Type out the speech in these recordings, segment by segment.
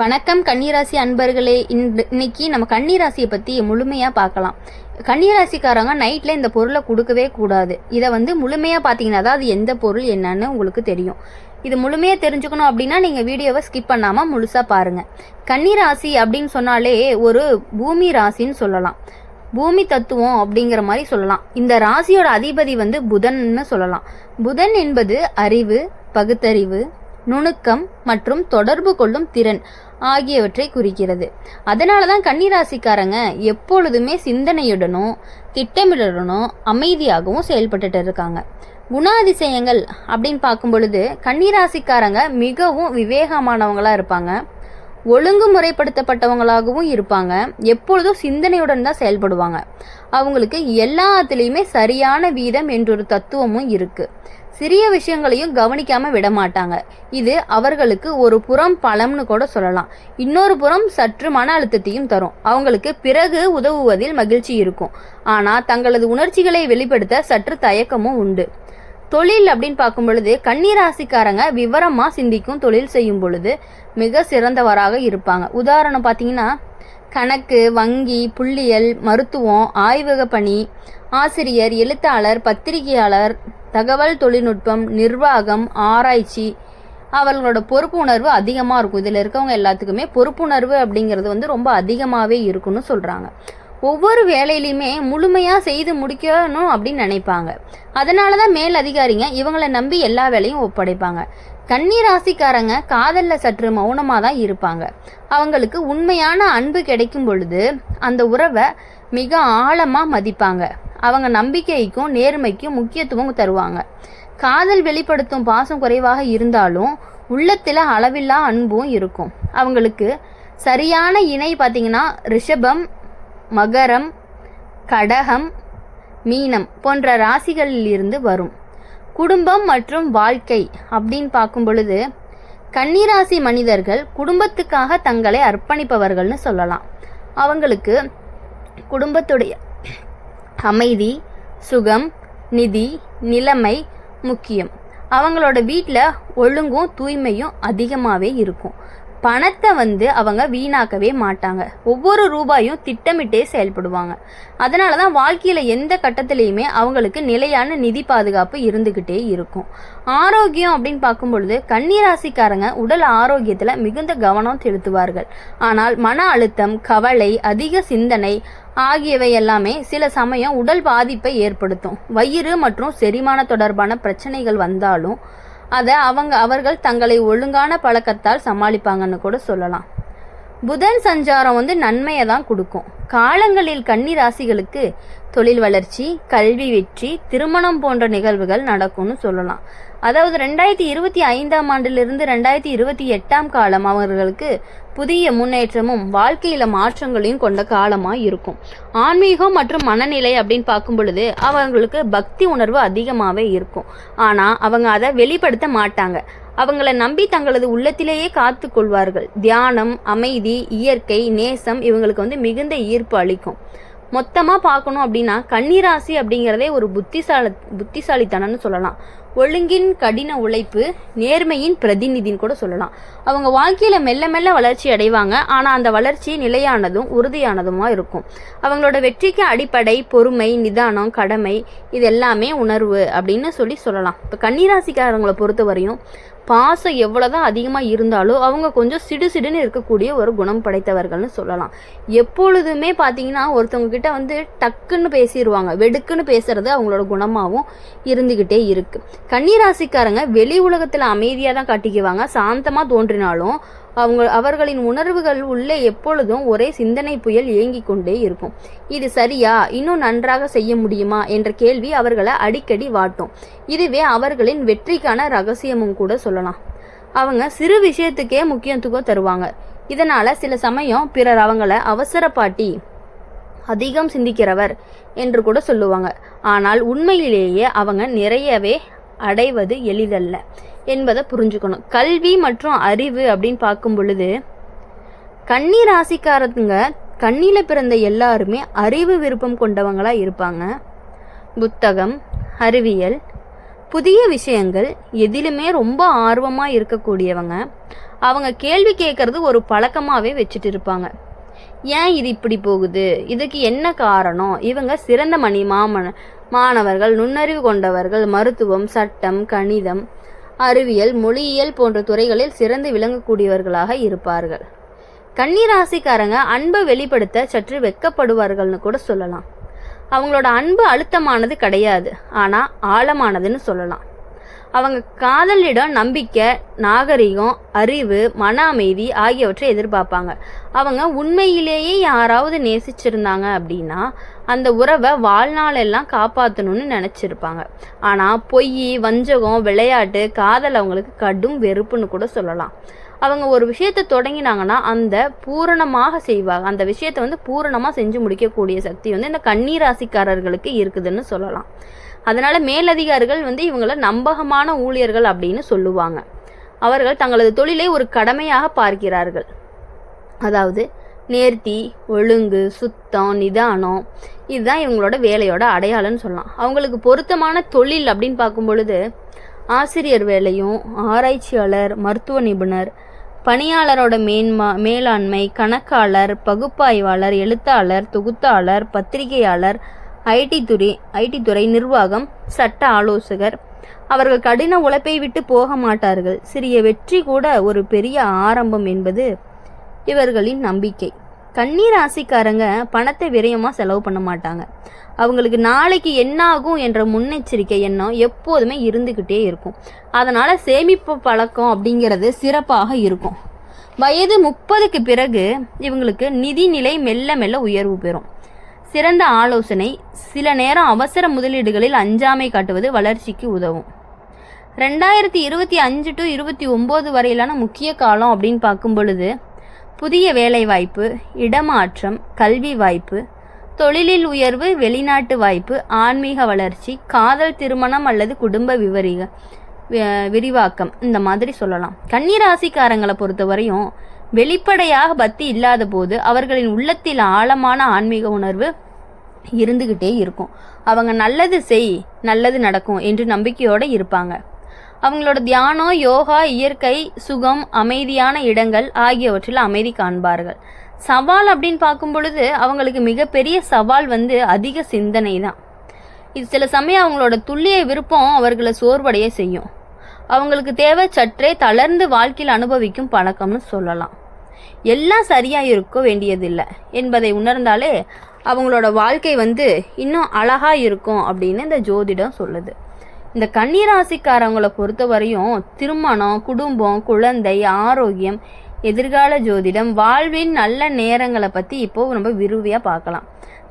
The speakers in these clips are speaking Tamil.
வணக்கம் கன்னிராசி அன்பர்களே. இன்னைக்கு நம்ம கன்னிராசியை பற்றி முழுமையாக பார்க்கலாம். கன்னிராசிக்காரங்க நைட்டில் இந்த பொருளை கொடுக்கவே கூடாது. இதை வந்து முழுமையாக பார்த்தீங்கன்னா தான் அது எந்த பொருள் என்னன்னு உங்களுக்கு தெரியும். இது முழுமையாக தெரிஞ்சுக்கணும் அப்படின்னா நீங்கள் வீடியோவை ஸ்கிப் பண்ணாமல் முழுசாக பாருங்கள் கன்னிராசி அப்படின்னு சொன்னாலே ஒரு பூமி ராசின்னு சொல்லலாம். பூமி தத்துவம் அப்படிங்கிற மாதிரி சொல்லலாம். இந்த ராசியோட அதிபதி வந்து புதன்னு சொல்லலாம். புதன் என்பது அறிவு பகுத்தறிவு நுணுக்கம் மற்றும் தொடர்பு கொள்ளும் திறன். ஆகியவற்றை குறிக்கிறது. அதனால தான் கன்னிராசிக்காரங்க எப்பொழுதுமே சிந்தனையுடனும் திட்டமிடனும் அமைதியாகவும் செயல்பட்டுட்டு இருக்காங்க. குணாதிசயங்கள் அப்படின்னு பார்க்கும் பொழுது கன்னிராசிக்காரங்க மிகவும் விவேகமானவங்களாக இருப்பாங்க. ஒழுங்குமுறைப்படுத்தப்பட்டவங்களாகவும் இருப்பாங்க. எப்பொழுதும் சிந்தனையுடன் தான் செயல்படுவாங்க. அவங்களுக்கு எல்லாத்துலேயுமே சரியான வீதம் என்றொரு தத்துவமும் இருக்குது சிறிய விஷயங்களையும் கவனிக்காம விட மாட்டாங்க இது அவர்களுக்கு ஒரு புறம் பலம்னு கூட சொல்லலாம். இன்னொரு புறம் சற்று மன அழுத்தத்தையும் தரும். அவங்களுக்கு பிறகு உதவுவதில் மகிழ்ச்சி இருக்கும். ஆனால் தங்களது உணர்ச்சிகளை வெளிப்படுத்த சற்று தயக்கமும் உண்டு. தொழில் அப்படின்னு பார்க்கும் பொழுது கன்னிராசிக்காரங்க விவரமாக சிந்திக்கும் தொழில் செய்யும் பொழுது மிக சிறந்தவராக இருப்பாங்க. உதாரணம் பார்த்தீங்கன்னா கணக்கு வங்கி புள்ளியல் மருத்துவம் ஆய்வக பணி ஆசிரியர் எழுத்தாளர் பத்திரிகையாளர் தகவல் தொழில்நுட்பம் நிர்வாகம் ஆராய்ச்சி. அவர்களோட பொறுப்பு உணர்வு அதிகமாக இருக்கும். இதில் இருக்கவங்க எல்லாத்துக்குமே பொறுப்புணர்வு அப்படிங்கிறது வந்து ரொம்ப அதிகமாகவே இருக்குன்னு சொல்கிறாங்க ஒவ்வொரு வேலையிலையுமே முழுமையாக செய்து முடிக்கணும் அப்படின்னு நினைப்பாங்க. அதனால தான் மேல் அதிகாரிங்க இவங்களை நம்பி எல்லா வேலையும் ஒப்படைப்பாங்க. கன்னி ராசிக்காரங்க காதலில் சற்று மௌனமாக தான் இருப்பாங்க. அவங்களுக்கு உண்மையான அன்பு கிடைக்கும் பொழுது அந்த உறவை மிக ஆழமாக மதிப்பாங்க. அவங்க நம்பிக்கைக்கும் நேர்மைக்கும் முக்கியத்துவம் தருவாங்க. காதல் வெளிப்படுத்தும் பாசம் குறைவாக இருந்தாலும் உள்ளத்தில் அளவில்லா அன்பும் இருக்கும். அவங்களுக்கு சரியான இணை பார்த்தீங்கன்னா ரிஷபம் மகரம் கடகம் மீனம் போன்ற ராசிகளில் இருந்து வரும். குடும்பம் மற்றும் வாழ்க்கை அப்படின்னு பார்க்கும் பொழுது கன்னிராசி மனிதர்கள் குடும்பத்துக்காக தங்களை அர்ப்பணிப்பவர்கள்னு சொல்லலாம். அவங்களுக்கு குடும்பத்துடைய அமைதி சுகம் நிதி நிலைமை முக்கியம். அவங்களோட வீட்டில் ஒழுங்கும் தூய்மையும் அதிகமாகவே இருக்கும். பணத்தை வந்து அவங்க வீணாக்கவே மாட்டாங்க. ஒவ்வொரு ரூபாயும் திட்டமிட்டே செயல்படுவாங்க. அதனால தான் வாழ்க்கையில் எந்த கட்டத்திலையுமே அவங்களுக்கு நிலையான நிதி பாதுகாப்பு இருந்துக்கிட்டே இருக்கும். ஆரோக்கியம் அப்படின்னு பார்க்கும் பொழுது கன்னிராசிக்காரங்க உடல் ஆரோக்கியத்தில் மிகுந்த கவனம் செலுத்துவார்கள். ஆனால் மன அழுத்தம் கவலை அதிக சிந்தனை ஆகியவை எல்லாமே சில சமயம் உடல் பாதிப்பை ஏற்படுத்தும். வயிறு மற்றும் செரிமான தொடர்பான பிரச்சனைகள் வந்தாலும் அதை அவங்க அவர்கள் தங்களை ஒழுங்கான பழக்கத்தால் சமாளிப்பாங்கன்னு கூட சொல்லலாம். புதன் சஞ்சாரம் வந்து நன்மையை தான் கொடுக்கும். காலங்களில் கன்னி ராசிகளுக்கு தொழில் வளர்ச்சி கல்வி வெற்றி திருமணம் போன்ற நிகழ்வுகள் நடக்கும்னு சொல்லலாம். அதாவது ரெண்டாயிரத்தி இருபத்தி ஐந்தாம் ஆண்டிலிருந்து ரெண்டாயிரத்தி இருபத்தி எட்டாம் காலம் அவர்களுக்கு புதிய முன்னேற்றமும் வாழ்க்கையில மாற்றங்களையும் கொண்ட காலமாக இருக்கும். ஆன்மீகம் மற்றும் மனநிலை அப்படின்னு பார்க்கும் பொழுது அவங்களுக்கு பக்தி உணர்வு அதிகமாகவே இருக்கும். ஆனால் அவங்க அதை வெளிப்படுத்த மாட்டாங்க. அவங்கள நம்பி தங்களது உள்ளத்திலேயே காத்து கொள்வார்கள். தியானம் அமைதி இயற்கை நேசம் இவங்களுக்கு வந்து மிகுந்த ஈர்ப்பு அளிக்கும். மொத்தமாக பார்க்கணும் அப்படின்னா கன்னிராசி அப்படிங்கிறதே ஒரு புத்திசால புத்திசாலித்தனம்னு சொல்லலாம். ஒழுங்கின் கடின உழைப்பு நேர்மையின் பிரதிநிதின்னு கூட சொல்லலாம். அவங்க வாழ்க்கையில் மெல்ல மெல்ல வளர்ச்சி அடைவாங்க. ஆனால் அந்த வளர்ச்சி நிலையானதும் உறுதியானதுமாக இருக்கும். அவங்களோட வெற்றிக்கு அடிப்படை பொறுமை நிதானம் கடமை இது எல்லாமே உணர்வு அப்படின்னு சொல்லி சொல்லலாம். இப்போ கன்னிராசிக்காரங்களை பொறுத்தவரையும் பாசம் எவ்வளோதான் அதிகமாக இருந்தாலும் அவங்க கொஞ்சம் சிடு சிடுன்னு இருக்கக்கூடிய ஒரு குணம் படைத்தவர்கள்னு சொல்லலாம். எப்பொழுதுமே பார்த்தீங்கன்னா ஒருத்தவங்க கிட்ட வந்து டக்குன்னு பேசிடுவாங்க வெடுக்குன்னு பேசுறது அவங்களோட குணமாகவும் இருந்துக்கிட்டே இருக்கு. கன்னிராசிக்காரங்க வெளி உலகத்தில் அமைதியாக தான் காட்டிக்குவாங்க. சாந்தமாக தோன்றினாலும் அவங்க அவர்களின் உணர்வுகள் உள்ளே எப்பொழுதும் ஒரே சிந்தனை புயல் இயங்கிக் கொண்டே இருக்கும். இது சரியா? இன்னும் நன்றாக செய்ய முடியுமா? என்ற கேள்வி அவர்களை அடிக்கடி வாட்டும். இதுவே அவர்களின் வெற்றிக்கான ரகசியமும் கூட சொல்லலாம். அவங்க சிறு விஷயத்துக்கே முக்கியத்துவம் தருவாங்க. இதனால சில சமயம் பிறர் அவங்கள அவசரப்பாட்டி அதிகம் சிந்திக்கிறவர் என்று கூட சொல்லுவாங்க. ஆனால் உண்மையிலேயே அவங்க நிறையவே அடைவது எளிதல்ல. என்பதை புரிஞ்சுக்கணும். கல்வி மற்றும் அறிவு அப்படின்னு பார்க்கும் பொழுது கன்னி ராசிக்காரங்க கண்ணில பிறந்த எல்லாருமே அறிவு விருப்பம் கொண்டவங்களா இருப்பாங்க. புத்தகம் அறிவியல் புதிய விஷயங்கள் எதிலுமே ரொம்ப ஆர்வமாக இருக்கக்கூடியவங்க. அவங்க கேள்வி கேட்கறது ஒரு பழக்கமாகவே வச்சுட்டு இருப்பாங்க. ஏன் இது இப்படி போகுது? இதுக்கு என்ன காரணம்? இவங்க சிறந்த மணி மாமன மாணவர்கள் நுண்ணறிவு கொண்டவர்கள் மருத்துவம் சட்டம் கணிதம் அறிவியல் மொழியியல் போன்ற துறைகளில் சிறந்து விளங்கக்கூடியவர்களாக இருப்பார்கள். கன்னிராசிக்காரங்க அன்பை வெளிப்படுத்த சற்று வெக்கப்படுவார்கள்னு கூட சொல்லலாம். அவங்களோட அன்பு அழுத்தமானது கிடையாது. ஆனால் ஆழமானதுன்னு சொல்லலாம். அவங்க காதலிடம் நம்பிக்கை நாகரிகம் அறிவு மன அமைதி ஆகியவற்றை எதிர்பார்ப்பாங்க. அவங்க உண்மையிலேயே யாராவது நேசிச்சிருந்தாங்க அப்படின்னா அந்த உறவை வாழ்நாளெல்லாம் காப்பாற்றணும்னு நினச்சிருப்பாங்க. ஆனால் பொய் வஞ்சகம் விளையாட்டு காதல் அவங்களுக்கு கடும் வெறுப்புன்னு கூட சொல்லலாம். அவங்க ஒரு விஷயத்தை தொடங்கினாங்கன்னா அந்த பூரணமாக செய்வாங்க. அந்த விஷயத்தை வந்து பூரணமாக செஞ்சு முடிக்கக்கூடிய சக்தி வந்து இந்த கண்ணீராசிக்காரர்களுக்கு இருக்குதுன்னு சொல்லலாம். அதனால் மேலதிகாரிகள் வந்து இவங்கள நம்பகமான ஊழியர்கள் அப்படின்னு சொல்லுவாங்க. அவர்கள் தங்களது தொழிலை ஒரு கடமையாக பார்க்கிறார்கள். அதாவது நேர்த்தி ஒழுங்கு சுத்தம் நிதானம் இதுதான் இவங்களோட வேலையோட அடையாளம்னு சொல்லலாம். அவங்களுக்கு பொருத்தமான தொழில் அப்படின்னு பார்க்கும் பொழுது ஆசிரியர் வேலையும் ஆராய்ச்சியாளர் மருத்துவ நிபுணர் பணியாளரோட மேன்மா மேலாண்மை கணக்காளர் பகுப்பாய்வாளர் எழுத்தாளர் தொகுத்தாளர் பத்திரிகையாளர் ஐடி துறை ஐடி துறை நிர்வாகம் சட்ட ஆலோசகர். அவர்கள் கடின உழைப்பை விட்டு போக மாட்டார்கள். சிறிய வெற்றி கூட ஒரு பெரிய ஆரம்பம் என்பது இவர்களின் நம்பிக்கை. கண்ணீர் ராசிக்காரங்க பணத்தை விரயமாக செலவு பண்ண மாட்டாங்க. அவங்களுக்கு நாளைக்கு என்ன ஆகும் என்ற முன்னெச்சரிக்கை எண்ணம் எப்போதுமே இருந்துக்கிட்டே இருக்கும். அதனால் சேமிப்பு பழக்கம் அப்படிங்கிறது சிறப்பாக இருக்கும். வயது முப்பதுக்கு பிறகு இவங்களுக்கு நிதிநிலை மெல்ல மெல்ல உயர்வு பெறும். சிறந்த ஆலோசனை சில நேரம் அவசர முதலீடுகளில் அஞ்சாமை காட்டுவது வளர்ச்சிக்கு உதவும். ரெண்டாயிரத்தி இருபத்தி அஞ்சு டு இருபத்தி ஒம்பது வரையிலான முக்கிய காலம் அப்படின்னு பார்க்கும் பொழுது புதிய வேலைவாய்ப்பு இடமாற்றம் கல்வி வாய்ப்பு தொழிலில் உயர்வு வெளிநாட்டு வாய்ப்பு ஆன்மீக வளர்ச்சி காதல் திருமணம் அல்லது குடும்ப விவரிக விரிவாக்கம் இந்த மாதிரி சொல்லலாம். கன்னிராசிக்காரங்களை பொறுத்தவரையும் வெளிப்படையாக பக்தி இல்லாத போது அவர்களின் உள்ளத்தில் ஆழமான ஆன்மீக உணர்வு இருந்துக்கிட்டே இருக்கும். அவங்க நல்லது செய் நல்லது நடக்கும் என்று நம்பிக்கையோடு இருப்பாங்க. அவங்களோட தியானம் யோகா இயற்கை சுகம் அமைதியான இடங்கள் ஆகியவற்றில் அமைதி காண்பார்கள். சவால் அப்படின்னு பார்க்கும் பொழுது அவங்களுக்கு மிகப்பெரிய சவால் வந்து அதிக சிந்தனை தான். இது சில சமயம் அவங்களோட துல்லிய விருப்பம் அவர்களை சோர்வடைய செய்யும். அவங்களுக்கு தேவை சற்றே தளர்ந்து வாழ்க்கையில் அனுபவிக்கும் பழக்கம்னு சொல்லலாம். எல்லாம் சரியாக இருக்க வேண்டியதில்லை என்பதை உணர்ந்தாலே அவங்களோட வாழ்க்கை வந்து இன்னும் அழகாக இருக்கும் அப்படின்னு இந்த ஜோதிடம் சொல்லுது. இந்த கன்னிராசிக்காரவங்களை பொறுத்த வரையும் திருமணம் குடும்பம் குழந்தை ஆரோக்கியம் எதிர்கால ஜோதிடம் வாழ்வின் நல்ல நேரங்களை பற்றி இப்போது ரொம்ப விரும்பியாக பார்க்கலாம்.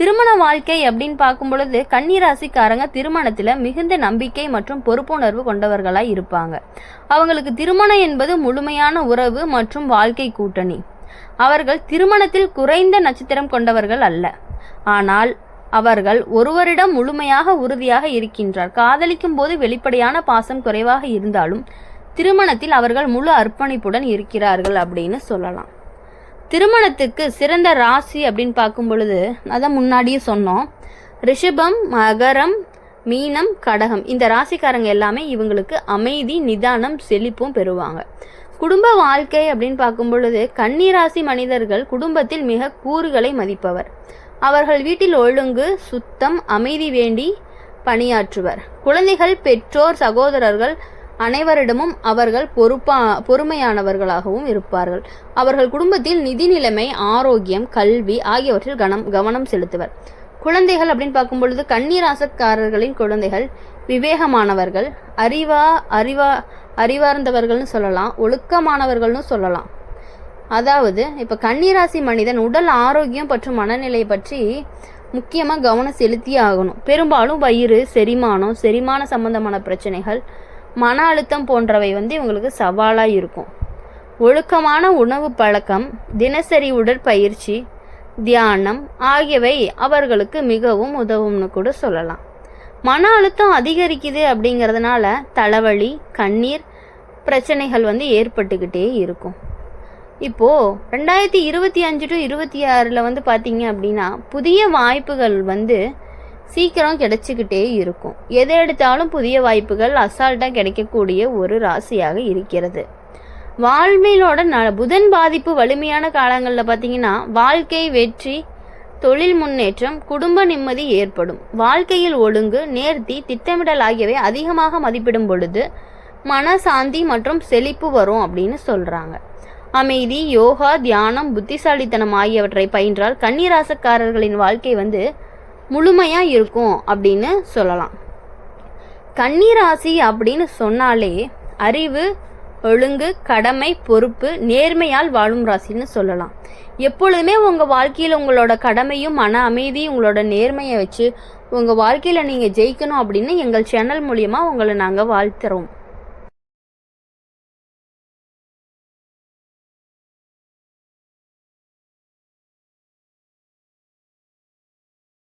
திருமண வாழ்க்கை அப்படின்னு பார்க்கும் பொழுது கன்னிராசிக்காரங்க திருமணத்தில் மிகுந்த நம்பிக்கை மற்றும் பொறுப்புணர்வு கொண்டவர்களாக இருப்பாங்க. அவங்களுக்கு திருமணம் என்பது முழுமையான உறவு மற்றும் வாழ்க்கை கூட்டணி. அவர்கள் திருமணத்தில் குறைந்த நட்சத்திரம் கொண்டவர்கள் அல்ல. ஆனால் அவர்கள் ஒருவரிடம் முழுமையாக உறுதியாக இருக்கின்றார். காதலிக்கும் போது வெளிப்படையான பாசம் குறைவாக இருந்தாலும் திருமணத்தில் அவர்கள் முழு அர்ப்பணிப்புடன் இருக்கிறார்கள் அப்படின்னு சொல்லலாம். திருமணத்துக்கு சிறந்த ராசி அப்படின்னு பார்க்கும் பொழுது அதான் முன்னாடியே சொன்னோம். ரிஷபம் மகரம் மீனம் கடகம். இந்த ராசிக்காரங்க எல்லாமே இவங்களுக்கு அமைதி நிதானம் செழிப்பும் பெறுவாங்க. குடும்ப வாழ்க்கை அப்படின்னு பார்க்கும் பொழுது கன்னிராசி மனிதர்கள் குடும்பத்தில் மிக கூறுகளை மதிப்பவர். அவர்கள் வீட்டில் ஒழுங்கு சுத்தம் அமைதி வேண்டி பணியாற்றுவர். குழந்தைகள் பெற்றோர் சகோதரர்கள் அனைவரிடமும் அவர்கள் பொறுப்பா பொறுமையானவர்களாகவும் இருப்பார்கள். அவர்கள் குடும்பத்தில் நிதி நிலைமை ஆரோக்கியம் கல்வி ஆகியவற்றில் கனம் கவனம் செலுத்துவர். குழந்தைகள் அப்படின்னு பார்க்கும் பொழுது கண்ணீராசக்காரர்களின் குழந்தைகள் விவேகமானவர்கள் அறிவா அறிவா அறிவார்ந்தவர்கள்னு சொல்லலாம் ஒழுக்கமானவர்கள்னு சொல்லலாம். அதாவது இப்போ கன்னிராசி மனிதன் உடல் ஆரோக்கியம் மற்றும் மனநிலை பற்றி முக்கியமாக கவனம் செலுத்தியே ஆகணும். பெரும்பாலும் வயிறு செரிமானம் செரிமான சம்பந்தமான பிரச்சனைகள் மன அழுத்தம் போன்றவை வந்து இவங்களுக்கு சவாலாக இருக்கும். ஒழுக்கமான உணவு பழக்கம் தினசரி உடற்பயிற்சி தியானம் ஆகியவை அவர்களுக்கு மிகவும் உதவும்னு கூட சொல்லலாம். மன அழுத்தம் அதிகரிக்குது அப்படிங்கிறதுனால தலைவலி கண்ணீர் பிரச்சனைகள் வந்து ஏற்பட்டுக்கிட்டே இருக்கும். இப்போது ரெண்டாயிரத்தி இருபத்தி அஞ்சு டு இருபத்தி ஆறில் வந்து பார்த்தீங்க அப்படின்னா புதிய வாய்ப்புகள் வந்து சீக்கிரம் கிடைச்சிக்கிட்டே இருக்கும். எதை எடுத்தாலும் புதிய வாய்ப்புகள் அசால்ட்டாக கிடைக்கக்கூடிய ஒரு ராசியாக இருக்கிறது. வாழ்வியலோட ந புதன் பாதிப்பு வலிமையான காலங்களில் பார்த்தீங்கன்னா வாழ்க்கை வெற்றி தொழில் முன்னேற்றம் குடும்ப நிம்மதி ஏற்படும். வாழ்க்கையில் ஒழுங்கு நேர்த்தி திட்டமிடல் ஆகியவை அதிகமாக மதிப்பிடும் பொழுது மனசாந்தி மற்றும் செழிப்பு வரும் அப்படின்னு சொல்கிறாங்க அமைதி யோகா தியானம் புத்திசாலித்தனம் ஆகியவற்றை பயின்றால் கன்னிராசக்காரர்களின் வாழ்க்கை வந்து முழுமையாக இருக்கும் அப்படின்னு சொல்லலாம். கன்னிராசி அப்படின்னு சொன்னாலே அறிவு ஒழுங்கு கடமை பொறுப்பு நேர்மையால் வாழும் ராசின்னு சொல்லலாம். எப்பொழுதுமே உங்கள் வாழ்க்கையில் உங்களோட கடமையும் மன அமைதி உங்களோட நேர்மையை வச்சு உங்கள் வாழ்க்கையில் நீங்கள் ஜெயிக்கணும் அப்படின்னு எங்கள் சேனல் மூலியமாக உங்களை நாங்கள் வாழ்த்துறோம்.